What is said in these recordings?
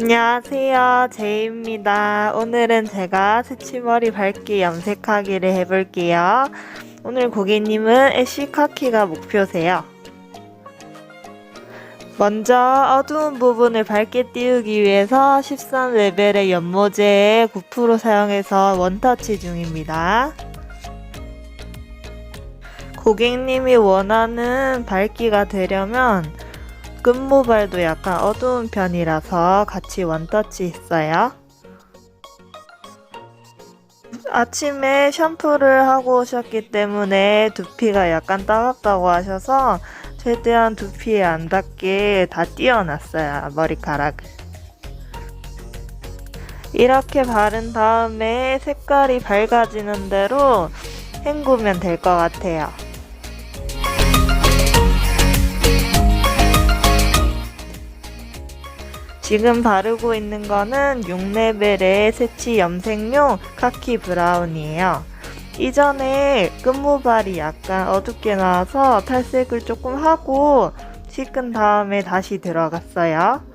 안녕하세요. 제이입니다. 오늘은 제가 새치머리 밝게 염색하기를 해볼게요. 오늘 고객님은 애쉬 카키가 목표세요. 먼저 어두운 부분을 밝게 띄우기 위해서 13레벨의 연모제에 9% 사용해서 원터치 중입니다. 고객님이 원하는 밝기가 되려면 끝모발도 약간 어두운 편이라서 같이 원터치 했어요. 아침에 샴푸를 하고 오셨기 때문에 두피가 약간 따갑다고 하셔서 최대한 두피에 안 닿게 다 띄워놨어요. 머리카락을. 이렇게 바른 다음에 색깔이 밝아지는 대로 헹구면 될 것 같아요. 지금 바르고 있는 거는 6레벨의 새치 염색용 카키 브라운이에요. 이전에 끝모발이 약간 어둡게 나와서 탈색을 조금 하고 씻은 다음에 다시 들어갔어요.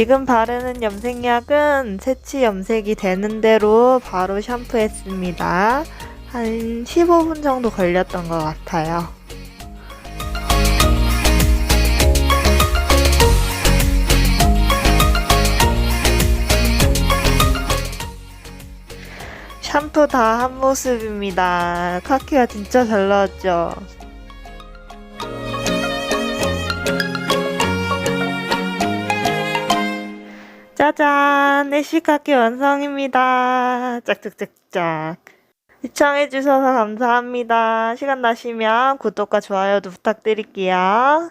지금 바르는 염색약은 새치 염색이 되는 대로 바로 샴푸했습니다. 한 15분 정도 걸렸던 것 같아요. 샴푸 다 한 모습입니다. 카키가 진짜 잘 나왔죠? 짜잔! 애쉬카키 완성입니다. 짝짝짝짝. 시청해주셔서 감사합니다. 시간 나시면 구독과 좋아요도 부탁드릴게요.